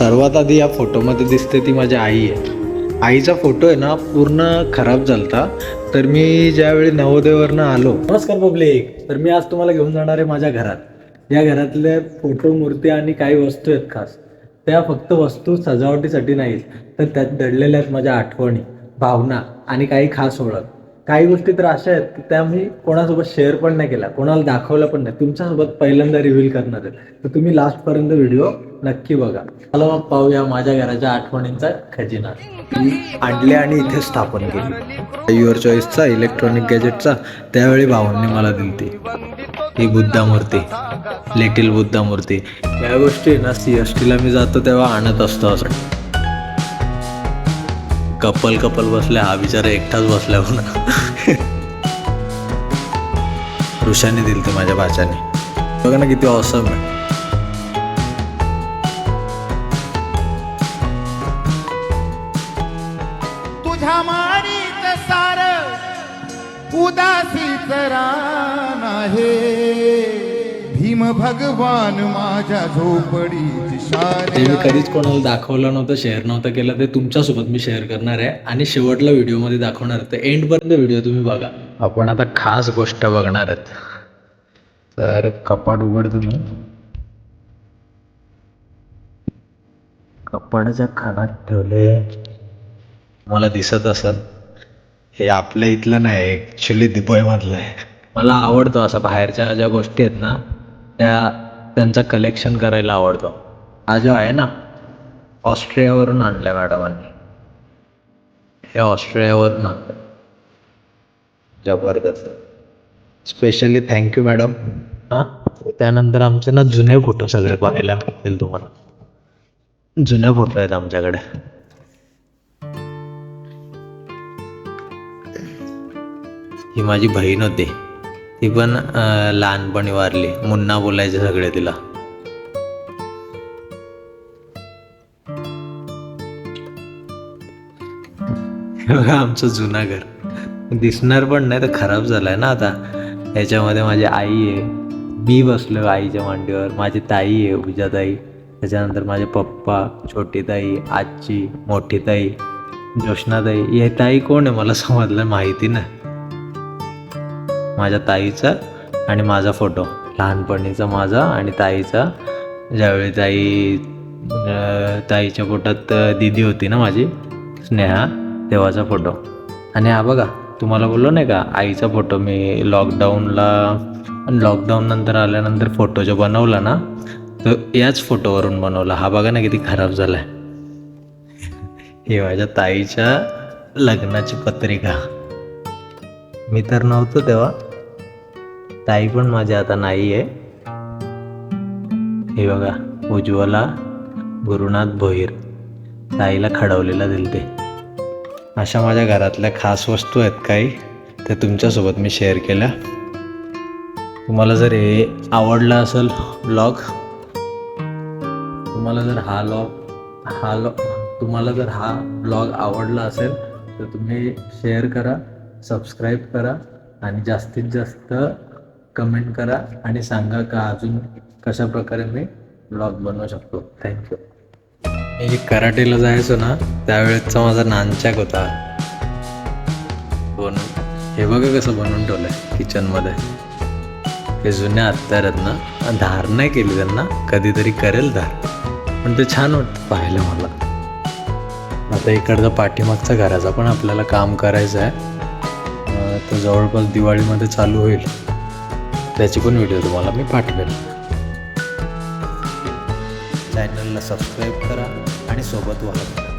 सर्वात आधी या फोटोमध्ये दिसते ती माझी आई आहे. आईचा फोटो आहे ना पूर्ण खराब झालता. तर मी ज्यावेळी नवोदयवरनं आलो नमस्कार पब्लिक. तर मी आज तुम्हाला घेऊन जाणार आहे माझ्या घरात. या घरातले फोटो मूर्ती आणि काही वस्तू आहेत खास. त्या फक्त वस्तू सजावटीसाठी नाहीत तर त्यात दडलेल्या आहेत माझ्या आठवणी भावना आणि काही खास ओळख. काही गोष्टी तर अशा आहेत की त्या मी कोणासोबत शेअर पण नाही केल्या. कोणाला दाखवल्या पण नाही. तुमच्यासोबत पहिल्यांदा रिव्हील करणार आहे तर तुम्ही लास्टपर्यंत व्हिडिओ नक्की बघा. चला मग पाहूया माझ्या घराच्या आठवणींचा खजिना. मी आणले आणि इथे स्थापन केली. युअर चॉईसचा इलेक्ट्रॉनिक गॅजेटचा त्यावेळी भावांनी मला दिली ही बुद्धा मूर्ती लिटिल बुद्धा मूर्ती या गोष्टी ना सी एस टीला मी जातो तेव्हा आणत असतो असं. कपल कपल बसल्या हा बिचारा एकटाच बसल्या म्हणून. ऋषाने दिली ती माझ्या भाच्याने. बघा ना किती ऑसम आहे. तुझ्या मारीच सार उदासीच रान आहे. भीम भगवान माझ्या झोपडीत ते मी कधीच कोणाला दाखवलं नव्हतं शेअर नव्हतं केलं ते तुमच्यासोबत मी शेअर करणार आहे. आणि शेवटला व्हिडिओमध्ये दाखवणार आहे तर एंडपर्यंत व्हिडिओ तुम्ही बघा. आपण आता खास गोष्ट बघणार आहेत. तर कपाट उघडतो मी कपाटाच्या खानात ठेवले. मला दिसत असत हे आपल्या इथलं नाही ॲक्च्युली दुबईमधलं आहे. मला आवडतो असं बाहेरच्या ज्या गोष्टी आहेत ना त्या त्यांचं कलेक्शन करायला आवडतो. हा जो आहे ना ऑस्ट्रियावरून आणलाय मॅडमांनी. हे ऑस्ट्रियावरून आणलं जबरदस्त. स्पेशली थँक्यू मॅडम हां? त्यानंतर आमचे ना जुने फोटो सगळे पाहायला मिळतील तुम्हाला. जुने फोटो आहेत आमच्याकडे. ही माझी बहीण होती. ती पण लहानपणी वारली. मुन्ना बोलायचे सगळे तिला. बघा आमचं जुना घर. दिसणार पण नाही तर खराब झालाय ना आता. याच्यामध्ये माझी आई आहे. मी बसलो आईच्या मांडीवर. माझी ताई आहे उजाताई त्याच्यानंतर माझे पप्पा छोटी ताई आजी मोठी ताई जोशनाताई हे ताई कोण आहे? मला समजलं माहिती नाही. माझ्या ताईचा आणि माझा फोटो. लहानपणीचा माझा आणि ताईचा. ज्यावेळी ताई ताईच्या पोटात दिदी दीदी होती ना माझी स्नेहा तेव्हाचा फोटो. आणि हा बघा तुम्हाला बोललो नाही का आईचा फोटो. मी लॉकडाऊनला लॉकडाऊन नंतर आल्यानंतर फोटो जो बनवला ना तो याच फोटोवरून बनवला. हा बघा ना किती खराब झाला आहे हे माझ्या ताईच्या लग्नाची पत्रिका. मी तर नव्हतो तेव्हा. ताई पण माझी आता नाही आहे हे बघा उज्ज्वला गुरुनाथ भोईर ताईला खडवलेला दिलते अशा माझ्या घरातल्या खास वस्तू आहेत काही त्या तुमच्यासोबत मी शेअर केल्या. तुम्हाला जर हे आवडला असेल ब्लॉग तुम्हाला जर हा लॉग हा लॉ तुम्हाला जर हा ब्लॉग आवडला असेल तर तुम्ही शेअर करा सबस्क्राईब करा आणि जास्तीत जास्त कमेंट करा आणि सांगा का अजून कशा प्रकारे मी ब्लॉग बनवू शकतो. थँक्यू मी कराटेला जायचो ना त्यावेळेसचा माझा नानचॅक होता. बनून हे बघा कसं बनवून ठेवलंय किचनमध्ये हे जुन्या हत्यार आहेत ना धार नाही केली त्यांना कधीतरी करेल धार. पण ते छान वाटतं पाहिलं मला. आता इकडचा पाठीमागचा घराचा पण आपल्याला काम करायचं आहे तर जवळपास दिवाळीमध्ये चालू होईल. त्याची पण व्हिडिओ तुम्हाला मी पाठवेल. चॅनलला सबस्क्राईब करा आणि सोबत वाहत